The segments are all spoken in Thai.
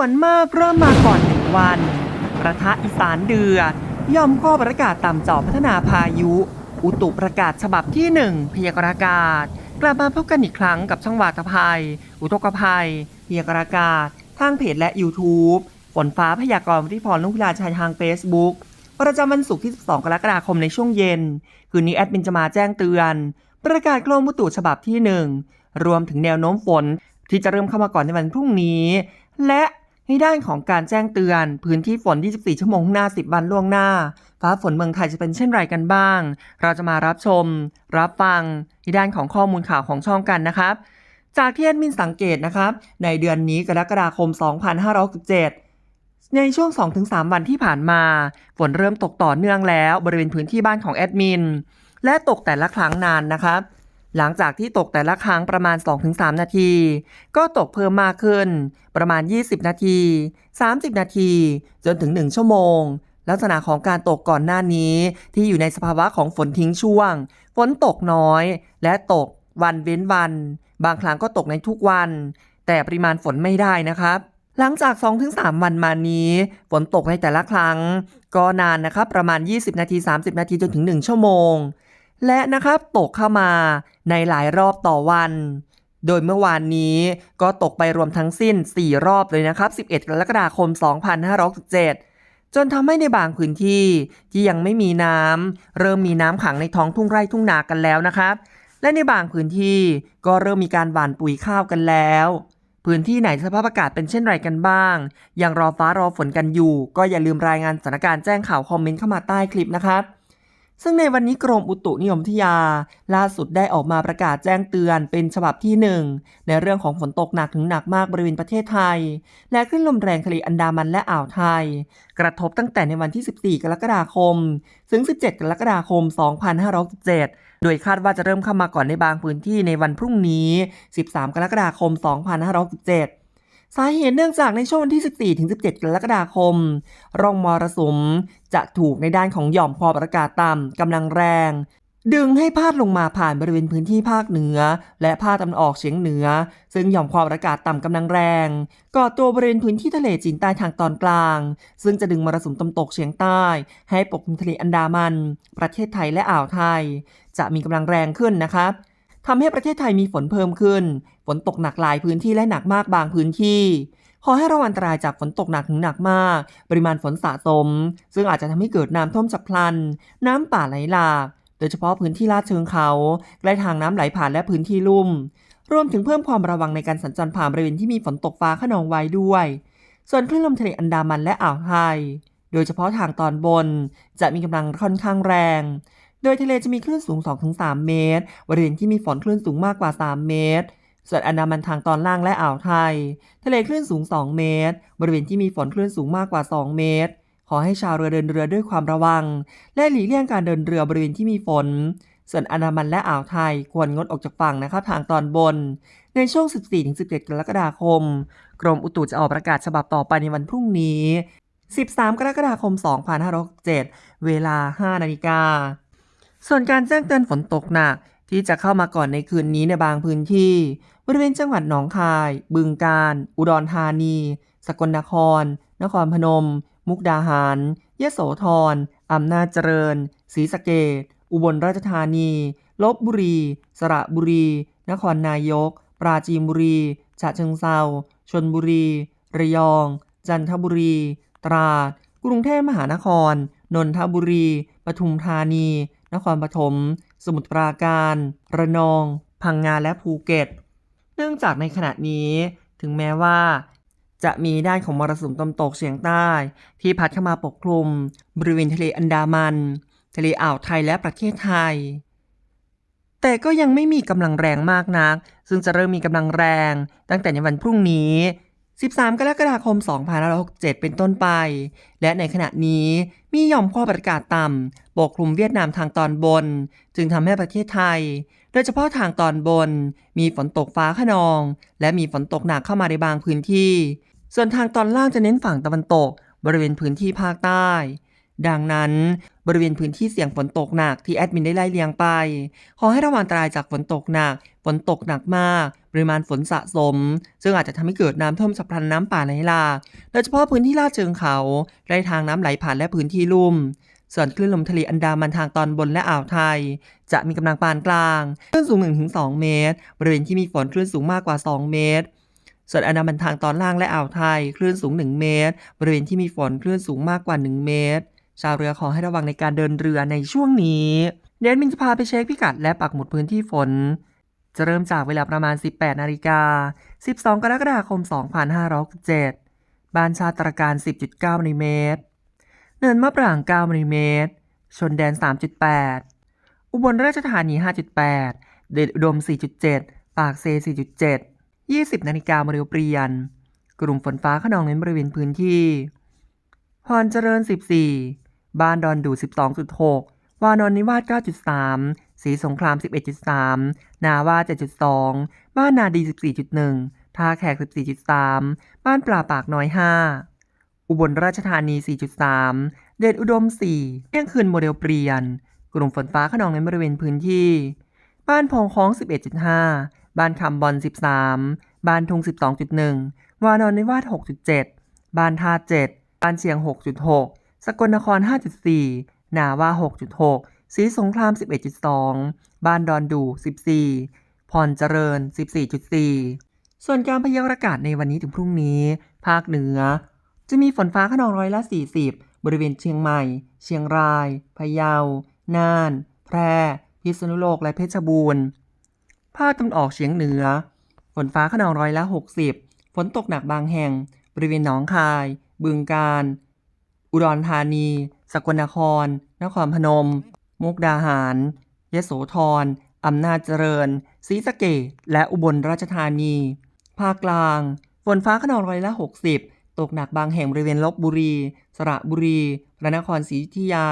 ส่วนมากเริ่มมาก่อนหนึ่งวัน ประทะอีสานเดือดย่อมข้อประกาศต่ำจอพัฒนาพายุ อุตุประกาศฉบับที่หนึ่งพยากรณ์อากาศ กลับมาพบกันอีกครั้งกับช่องวาตภัย อุทกภัย พยากรณ์อากาศ ทางเพจและ YouTube ฝนฟ้าพยากรณ์ที่พรลุงพิลาชัยทาง Facebook ประจำวันศุกร์ที่ 12 กรกฎาคมในช่วงเย็น คืนนี้แอดมินจะมาแจ้งเตือน ประกาศกรมอุตุฉบับที่ 1 รวมถึงแนวโน้มฝนที่จะเริ่มเข้ามาก่อนในวันพรุ่งนี้ และ ในด้านของการแจ้งเตือน พื้นที่ฝน 24 ชั่วโมงข้างหน้า 10 วันล่วงหน้า ฟ้าฝนเมืองไทยจะเป็นเช่นไรกันบ้าง เราจะมารับชม รับฟังในด้านของข้อมูลข่าวของช่องกันนะครับ จากที่แอดมินสังเกตนะครับ ในเดือนนี้กรกฎาคม 2567ในช่วง 2-3 วันที่ผ่านมา ฝนเริ่มตกต่อเนื่องแล้ว บริเวณพื้นที่บ้านของแอดมิน และตกแต่ละครั้งนานนะครับ หลังจากที่ตกแต่ละครั้งประมาณ 2-3 นาที ก็ตกเพิ่มมากขึ้น ประมาณ 20 นาที 30 นาที จนถึง 1 ชั่วโมง ลักษณะของการตกก่อนหน้านี้ ที่อยู่ในสภาวะของฝนทิ้งช่วง ฝนตกน้อย และตกวันเว้นวัน บางครั้งก็ตกในทุกวัน แต่ปริมาณฝนไม่ได้นะครับหลังจาก 2-3 วันมานี้ ฝนตกในแต่ละครั้ง ก็นานนะครับ ประมาณ 20 นาที 30 นาทีจนถึง 1 ชั่วโมง และนะครับตกเข้ามาในหลายรอบต่อวัน โดยเมื่อวานนี้ก็ตกไปรวมทั้งสิ้น 4 รอบเลยนะครับ 11 กรกฎาคม 2567 จนทำให้ในบางพื้นที่ที่ยังไม่มีน้ำเริ่มมีน้ำขังในท้องทุ่งไร่ทุ่งนากันแล้วนะครับ และในบางพื้นที่ก็เริ่มมีการหว่านปุ๋ยข้าวกันแล้วพื้นที่ไหนสภาพอากาศเป็นเช่นไรกันบ้าง ยังรอฟ้ารอฝนกันอยู่ ก็อย่าลืมรายงานสถานการณ์แจ้งข่าวคอมเมนต์เข้ามาใต้คลิปนะครับ ซึ่งในวันนี้กรมอุตุนิยมวิทยา ล่าสุดได้ออกมาประกาศแจ้งเตือนเป็นฉบับที่ 1 ในเรื่องของฝนตกหนักถึงหนักมากบริเวณประเทศไทย และคลื่นลมแรงทะเลอันดามันและอ่าวไทย กระทบตั้งแต่ในวันที่ 14 กรกฎาคม ถึง 17 กรกฎาคม 2567 โดยคาดว่าจะเริ่มเข้ามาก่อนในบางพื้นที่ในวันพรุ่งนี้ 13 กรกฎาคม 2567 สาเหตุเนื่องจากในช่วงวันที่ 14 ถึง 17 กรกฎาคม ร่องมรสุมจะถูกในด้านของหย่อมความอากาศต่ำกำลังแรง ดึงให้พาดลงมาผ่านบริเวณพื้นที่ภาคเหนือ และภาคตะวันออกเฉียงเหนือ ซึ่งหย่อมความอากาศต่ำกำลังแรงก่อตัวบริเวณพื้นที่ทะเลจีนใต้ทางตอนกลาง ซึ่งจะดึงมรสุมตะวันตกเฉียงใต้ ให้ปกคลุมทะเลอันดามัน ประเทศไทยและอ่าวไทย จะมีกำลังแรงขึ้นนะครับ ทำให้ประเทศไทยมีฝนเพิ่มขึ้น ฝนตกหนักหลายพื้นที่และหนักมากบางพื้นที่ขอให้ระวังอันตรายจากฝนตกหนักถึงหนักมาก ปริมาณฝนสะสม ซึ่งอาจจะทำให้เกิดน้ำท่วมฉับพลัน น้ำป่าไหลหลาก โดยเฉพาะพื้นที่ลาดเชิงเขาใกล้ทางน้ำไหลผ่านและพื้นที่ลุ่ม รวมถึงเพิ่มความระวังในการสัญจรผ่านบริเวณที่มีฝนตกฟ้าขนองไว้ด้วย ส่วนคลื่นลมทะเลอันดามันและอ่าวไทย โดยเฉพาะทางตอนบน จะมีกำลังค่อนข้างแรง โดยทะเลจะมีคลื่นสูง 2-3 เมตร บริเวณที่มีฝนคลื่นสูงมากกว่า 3 เมตร ส่วนอันดามันทางตอนล่างและอ่าวไทย ทะเลคลื่นสูง 2 เมตร บริเวณที่มีฝนคลื่นสูงมากกว่า 2 เมตร ขอให้ชาวเรือเดินเรือด้วยความระวัง และหลีกเลี่ยงการเดินเรือบริเวณที่มีฝน ส่วนอันดามันและอ่าวไทยควรงดออกจากฝั่งนะครับทางตอนบน ในช่วง 14-17 กรกฎาคม กรมอุตุจะออกประกาศฉบับต่อไปในวันพรุ่งนี้ 13 กรกฎาคม 2567เวลา 5 นาฬิกา ส่วนการแจ้งเตือนฝนตกหนักที่จะเข้ามาก่อนในคืนนี้ในบางพื้นที่ บริเวณจังหวัดหนองคาย บึงกาฬ อุดรธานี สกลนคร นครพนม มุกดาหารยโสธร อำนาจเจริญ ศรีสะเกดอุบลราชธานี ลบบุรี สระบุรี นครนายก ปราจีนบุรี ฉะเชิงเซาชนบุรี ระยอง จันทบุรี ตราด กรุงเทพมหานคร นนทบุรี ปทุมธานี นครปฐม สมุทรปราการ ระนอง พังงาและภูเก็ต เนื่องจากในขณะนี้ถึงแม้ว่า จะมีด้านของมรสุมตะวันตกเฉียงใต้ ที่พัดเข้ามาปกคลุม บริเวณทะเลอันดามัน ทะเลอ่าวไทยและประเทศไทย แต่ก็ยังไม่มีกำลังแรงมากนัก ซึ่งจะเริ่มมีกำลังแรงตั้งแต่ในวันพรุ่งนี้ 13 กรกฎาคม 2567 เป็นต้นไป และในขณะนี้มีหย่อมความกดอากาศต่ำปกคลุมเวียดนามทางตอนบน จึงทำให้ประเทศไทย โดยเฉพาะทางตอนบน มีฝนตกฟ้าขนอง และมีฝนตกหนักเข้ามาในบางพื้นที่ ส่วนทางตอนล่างจะเน้นฝั่งตะวันตก บริเวณพื้นที่ภาคใต้ ดังนั้น บริเวณพื้นที่เสี่ยงฝนตกหนักที่แอดมินได้ไล่เลียงไป ขอให้ระวังอันตรายจากฝนตกหนัก ฝนตกหนักมาก ริมาณฝนสะสม ซึ่งอาจจะทำให้เกิดน้ำท่วมฉับพลันน้ำป่าไหลหลากโดยเฉพาะพื้นที่ลาดเชิงเขาใกล้ทางน้ำไหลผ่านและพื้นที่ลุ่ม ส่วนคลื่นลมทะเลอันดามันทางตอนบนและอ่าวไทย จะมีกำลังปานกลางคลื่นสูง 1-2 เมตร บริเวณที่มีฝนคลื่นสูงมากกว่า 2 เมตรส่วนอันดามันทางตอนล่างและอ่าวไทย คลื่นสูง 1 เมตร บริเวณที่มีฝนคลื่นสูงมากกว่า 1 เมตร ชาวเรือขอให้ระวังในการเดินเรือในช่วงนี้ เดนมินจะพาไปเช็คพิกัดและปักหมุดพื้นที่ฝน จะเริ่มจากเวลาประมาณ 18 นาฬิกา 12 กรกฎาคม 2567บ้านชาตรการ 10.9มิลลิเมตร เนินมะปราง 9มิลลิเมตร ชนแดน 3.8 อุบลราชธานี 5.8 เดชอุดม 4.7 ปากเซ 4.7 20 นาฬิกามาเรียวเปลี่ยน กลุ่มฝนฟ้าขนองเน้นบริเวณพื้นที่ พรเจริญ 14 บ้านดอนดู 12.6 วานอนนิวาส9.3 สีสงคราม 11.3 นาวา 7.2 บ้านนาดี 14.1 ท่าแขก 14.3 บ้านปลาปากน้อย 5 อุบลราชธานี 4.3 เดชอุดม 4เที่ยงคืนโมเดลเปลี่ยน กลุ่มฝนฟ้าขนองในบริเวณพื้นที่ บ้านพองค้อง 11.5 บ้านคำบอล 13 บ้านทุง 12.1 วานอนนิวาส6.7 บ้านท่า 7 บ้านเชียง 6.6 สกลนคร 5.4 นาว่า6.6 สีสงคราม 11.2 บ้านดอนดู 14 พรเจริญ 14.4 ส่วนการพยากรณ์อากาศในวันนี้ถึงพรุ่งนี้ ภาคเหนือ จะมีฝนฟ้าขนองร้อยละ 40 บริเวณเชียงใหม่ เชียงราย พะเยา น่าน แพร่ พิษณุโลกและเพชรบูรณ์ ภาคตะวันออกเฉียงเหนือ ฝนฟ้าขนองร้อยละ 60 ฝนตกหนักบางแห่ง บริเวณหนองคาย บึงกาฬ อุดรธานี สกลนคร นครพนม มุกดาหาร ยโสธรอำนาจเจริญศรีสะเกษและอุบลราชธานี ภาคกลาง ฝนฟ้าขนองร้อยละ 60 ตกหนักบางแห่งบริเวณลบบุรี สระบุรี พระนครศรีอยุธยา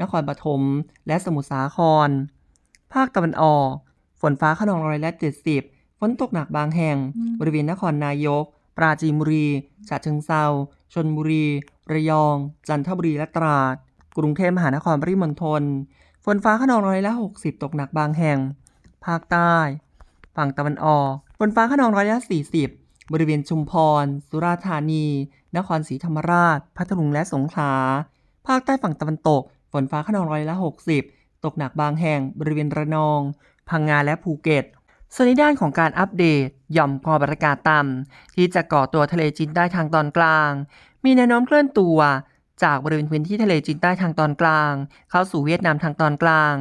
นครปฐม และสมุทรสาคร ภาคตะวันออก ฝนฟ้าขนองร้อยละ 70 ฝนตกหนักบางแห่งบริเวณนครนายก ปราจีนบุรี ฉะเชิงเซาชนบุรี ระยอง จันทบุรี และตราด กรุงเทพมหานครปริมณฑล ฝนฟ้าขนองร้อยละ60 ตกหนักบางแห่ง ภาคใต้ ฝั่งตะวันออก ฝนฟ้าขนองร้อยละ40 บริเวณชุมพร สุราษฎร์ธานี นครศรีธรรมราช พัทลุงและสงขลา ภาคใต้ฝั่งตะวันตก ฝนฟ้าขนองร้อยละ60 ตกหนักบางแห่ง บริเวณระนอง พังงาและภูเก็ต ส่วนในด้านของการอัปเดตหย่อมความกดอากาศต่ำที่จะก่อตัวทะเลจีนใต้ทางตอนกลาง มีแนวโน้มเคลื่อนตัวจากบริเวณพื้นที่ทะเลจีนใต้ทางตอนกลาง เข้าสู่เวียดนามทางตอนกลาง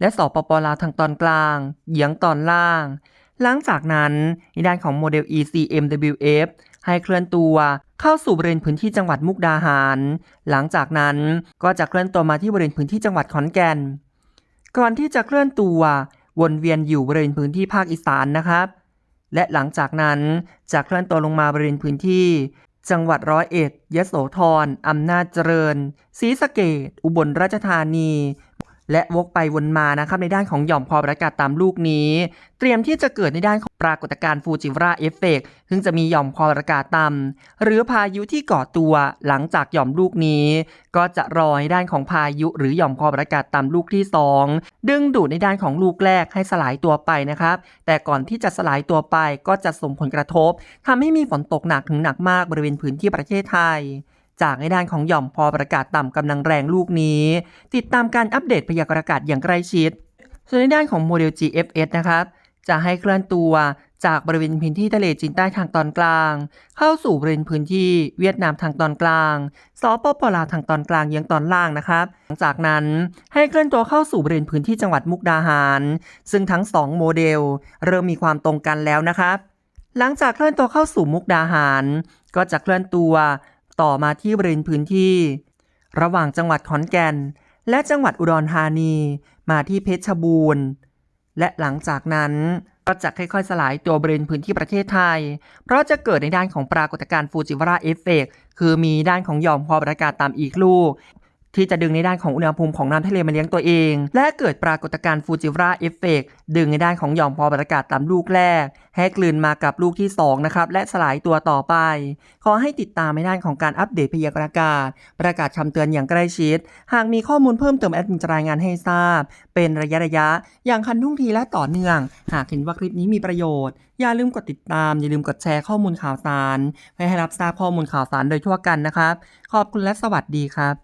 และสปปลาวทางตอนกลางเยียงตอนล่าง หลังจากนั้นในด้านของโมเดล ECMWF ให้เคลื่อนตัวเข้าสู่บริเวณพื้นที่จังหวัดมุกดาหาร หลังจากนั้นก็จะเคลื่อนตัวมาที่บริเวณพื้นที่จังหวัดขอนแก่น ก่อนที่จะเคลื่อนตัว วนเวียนอยู่บริเวณพื้นที่ภาคอีสานนะครับ และหลังจากนั้นจะเคลื่อนตัวลงมาบริเวณพื้นที่ จังหวัดร้อยเอ็ดยโสธรอำนาจเจริญศรีสะเกดอุบลราชธานี และวกไปวนมานะครับในด้านของหย่อมความกดอากาศต่ำลูกนี้ เตรียมที่จะเกิดในด้านของปรากฏการณ์ฟูจิวราเอฟเฟกต์ซึ่งจะมีหย่อมความกดอากาศต่ำหรือพายุที่ก่อตัวหลังจากหย่อมลูกนี้ ก็จะรอในด้านของพายุหรือหย่อมความกดอากาศต่ำลูกที่ 2 ดึงดูดในด้านของลูกแรกให้สลายตัวไปนะครับ แต่ก่อนที่จะสลายตัวไปก็จะส่งผลกระทบทำให้มีฝนตกหนักถึงหนักมากบริเวณพื้นที่ประเทศไทย จากในด้านของหย่อมพอประกาศต่ำกำลังแรงลูกนี้ ติดตามการอัปเดตพยากรณ์อากาศอย่างใกล้ชิด ส่วนในด้านของโมเดล GFS นะครับจะให้เคลื่อนตัวจากบริเวณพื้นที่ทะเลจีนใต้ทางตอนกลาง เข้าสู่บริเวณพื้นที่เวียดนามทางตอนกลางสปปลาวทางตอนกลางยังตอนล่างนะครับหลังจากนั้นให้เคลื่อนตัวเข้าสู่บริเวณพื้นที่จังหวัดมุกดาหาร ซึ่งทั้ง 2 โมเดล เริ่มมีความตรงกันแล้วนะครับ หลังจากเคลื่อนตัวเข้าสู่มุกดาหาร ก็จะเคลื่อนตัว ต่อมาที่บริเวณพื้นที่ ระหว่างจังหวัดขอนแก่น และจังหวัดอุดรธานี มาที่เพชรบูรณ์ และหลังจากนั้นก็จะค่อยๆ สลายตัวบริเวณพื้นที่ประเทศไทย เพราะจะเกิดในด้านของปรากฏการณ์ฟูจิวาราเอฟเฟกต์คือมีด้านของหย่อมความกดอากาศตามอีกลูก ที่จะดึงในด้านของอุณหภูมิของน้ำทะเลมาเลี้ยงตัวเอง และเกิดปรากฏการณ์ฟูจิราเอฟเฟกดึงในด้านของหย่อมความกดอากาศต่ำลูกแรก ให้กลืนมากับลูกที่ 2 นะครับ และสลายตัวต่อไป ขอให้ติดตามในด้านของการอัปเดตพยากรณ์อากาศ ประกาศคำเตือนอย่างใกล้ชิด หากมีข้อมูลเพิ่มเติมแอดมินจะรายงานให้ทราบ เป็นระยะระยะๆอย่างคันทุ่งทีและต่อเนื่อง หากเห็นว่าคลิปนี้มีประโยชน์ อย่าลืมกดติดตาม อย่าลืมกดแชร์ข้อมูลข่าวสารเพื่อให้รับทราบข้อมูลข่าวสารโดยทั่วกันนะครับ ขอบคุณและสวัสดีครับ